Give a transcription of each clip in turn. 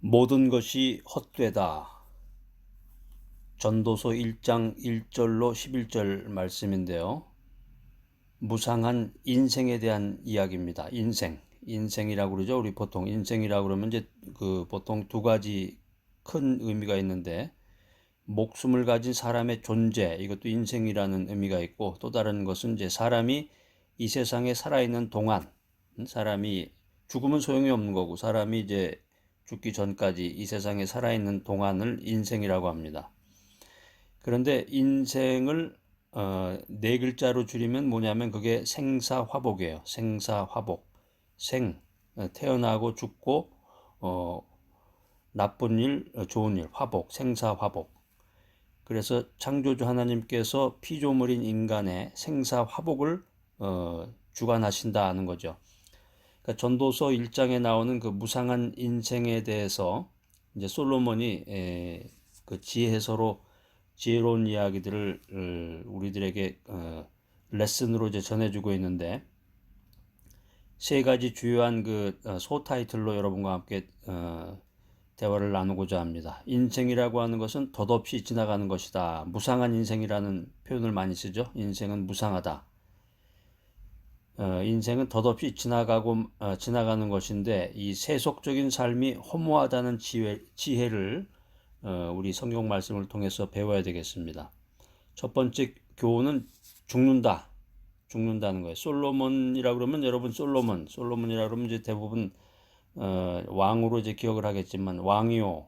모든 것이 헛되다. 전도서 1장 1절로 11절 말씀인데요. 무상한 인생에 대한 이야기입니다. 인생. 인생이라고 그러죠. 우리 보통 인생이라고 그러면 이제 그 보통 두 가지 큰 의미가 있는데 목숨을 가진 사람의 존재 이것도 인생이라는 의미가 있고 또 다른 것은 이제 사람이 이 세상에 살아있는 동안 음, 사람이 죽으면 소용이 없는 거고 사람이 이제 죽기 전까지 이 세상에 살아있는 동안을 인생이라고 합니다. 그런데 인생을 어, 네 글자로 줄이면 뭐냐면 그게 생사화복이에요. 생사화복. 생, 어, 태어나고 죽고, 어, 나쁜 일, 어, 좋은 일, 화복, 생사화복. 그래서 창조주 하나님께서 피조물인 인간의 생사화복을 어, 주관하신다는 거죠. 그러니까 전도서 1장에 나오는 그 무상한 인생에 대해서 이제 솔로몬이 에, 그 지혜서로 지혜로운 이야기들을 어, 우리들에게 어, 레슨으로 이제 전해주고 있는데 세 가지 주요한 그소 어, 타이틀로 여러분과 함께 어, 대화를 나누고자 합니다. 인생이라고 하는 것은 덧없이 지나가는 것이다. 무상한 인생이라는 표현을 많이 쓰죠. 인생은 무상하다. 어, 인생은 덧없이 지나가고 어, 지나가는 것인데 이 세속적인 삶이 허무하다는 지혜, 지혜를 어, 우리 성경 말씀을 통해서 배워야 되겠습니다. 첫 번째 교훈은 죽는다. 죽는다는 거예요. 솔로몬이라 그러면 여러분 솔로몬, 솔로몬이라 그러면 이제 대부분 어, 왕으로 이제 기억을 하겠지만 왕이요,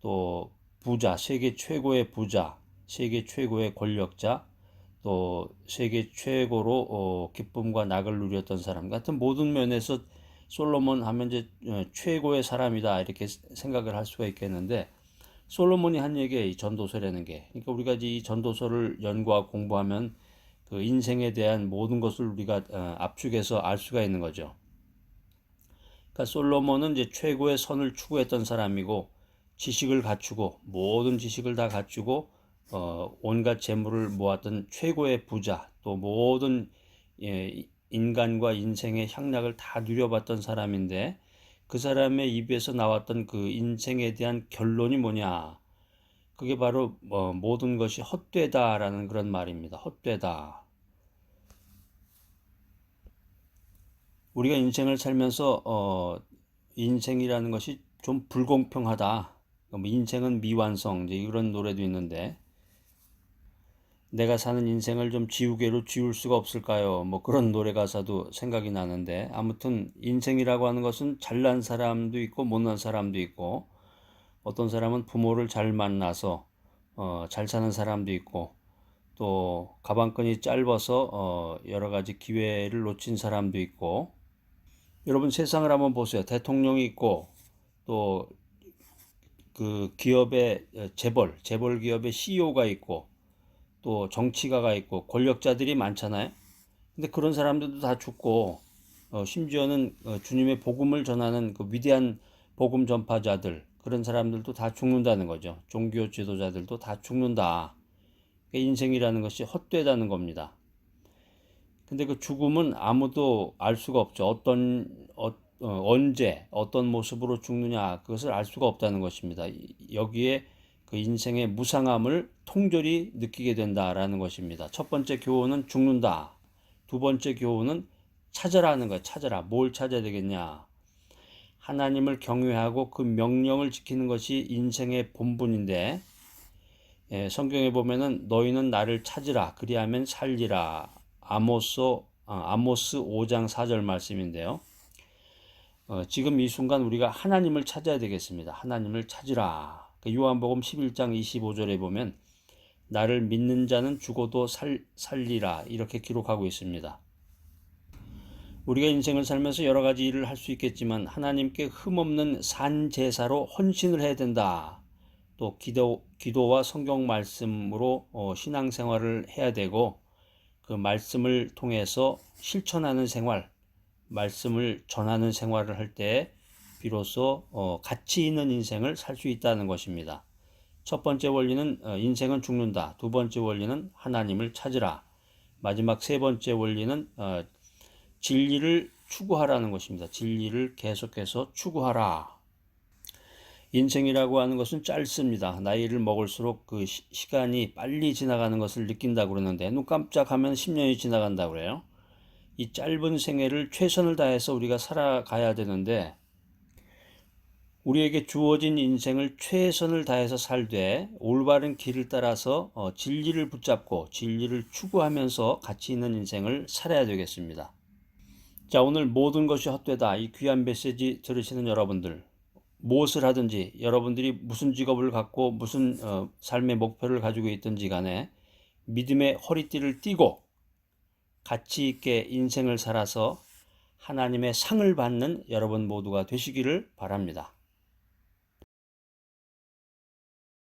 또 부자, 세계 최고의 부자, 세계 최고의 권력자, 또 세계 최고로 어, 기쁨과 낙을 누렸던 사람 같은 모든 면에서 솔로몬 하면 이제 어, 최고의 사람이다 이렇게 생각을 할 수가 있겠는데 솔로몬이 한 얘기에 이 전도서라는 게 그러니까 우리가 이 전도서를 연구하고 공부하면 그 인생에 대한 모든 것을 우리가 어, 압축해서 알 수가 있는 거죠. 그러니까 솔로몬은 이제 최고의 선을 추구했던 사람이고 지식을 갖추고 모든 지식을 다 갖추고 어, 온갖 재물을 모았던 최고의 부자, 또 모든 예, 인간과 인생의 향락을 다 누려봤던 사람인데 그 사람의 입에서 나왔던 그 인생에 대한 결론이 뭐냐? 그게 바로 뭐 모든 것이 헛되다라는 그런 말입니다. 헛되다. 우리가 인생을 살면서 어, 인생이라는 것이 좀 불공평하다. 뭐 인생은 미완성 이제 이런 노래도 있는데 내가 사는 인생을 좀 지우개로 지울 수가 없을까요? 뭐 그런 노래 가사도 생각이 나는데 아무튼 인생이라고 하는 것은 잘난 사람도 있고 못난 사람도 있고 어떤 사람은 부모를 잘 만나서 어, 잘 사는 사람도 있고 또 가방끈이 짧아서 어, 여러 가지 기회를 놓친 사람도 있고 여러분 세상을 한번 보세요. 대통령이 있고 또 그 기업의 재벌, 재벌 기업의 CEO가 있고 또 정치가가 있고 권력자들이 많잖아요. 근데 그런 사람들도 다 죽고 어, 심지어는 어, 주님의 복음을 전하는 그 위대한 복음 전파자들 그런 사람들도 다 죽는다는 거죠. 종교 지도자들도 다 죽는다. 그러니까 인생이라는 것이 헛되다는 겁니다. 근데 그 죽음은 아무도 알 수가 없죠. 어떤 어, 어, 언제 어떤 모습으로 죽느냐 그것을 알 수가 없다는 것입니다. 여기에 그 인생의 무상함을 통절히 느끼게 된다라는 것입니다. 첫 번째 교훈은 죽는다. 두 번째 교훈은 찾아라는 거야. 찾아라. 뭘 찾아야 되겠냐? 하나님을 경외하고 그 명령을 지키는 것이 인생의 본분인데 예, 성경에 보면은 너희는 나를 찾으라 그리하면 살리라 아모스 어, 아모스 5장 4절 말씀인데요. 어, 지금 이 순간 우리가 하나님을 찾아야 되겠습니다. 하나님을 찾으라. 그 요한복음 11장 25절에 보면 나를 믿는 자는 죽어도 살, 살리라 이렇게 기록하고 있습니다. 우리가 인생을 살면서 여러 가지 일을 할 수 있겠지만 하나님께 흠없는 산 제사로 헌신을 해야 된다. 또 기도 기도와 성경 말씀으로 어, 신앙 생활을 해야 되고 그 말씀을 통해서 실천하는 생활, 말씀을 전하는 생활을 할 때 비로소 어, 가치 있는 인생을 살 수 있다는 것입니다. 첫 번째 원리는 어, 인생은 죽는다. 두 번째 원리는 하나님을 찾으라. 마지막 세 번째 원리는 어, 진리를 추구하라는 것입니다. 진리를 계속해서 추구하라. 인생이라고 하는 것은 짧습니다. 나이를 먹을수록 그 시, 시간이 빨리 지나가는 것을 느낀다고 그러는데 눈 깜짝하면 10년이 지나간다고 그래요. 이 짧은 생애를 최선을 다해서 우리가 살아가야 되는데 우리에게 주어진 인생을 최선을 다해서 살되 올바른 길을 따라서 어, 진리를 붙잡고 진리를 추구하면서 가치 있는 인생을 살아야 되겠습니다. 자, 오늘 모든 것이 헛되다. 이 귀한 메시지 들으시는 여러분들, 무엇을 하든지 여러분들이 무슨 직업을 갖고 무슨 어, 삶의 목표를 가지고 있든지 간에 믿음의 허리띠를 띠고 가치 있게 인생을 살아서 하나님의 상을 받는 여러분 모두가 되시기를 바랍니다.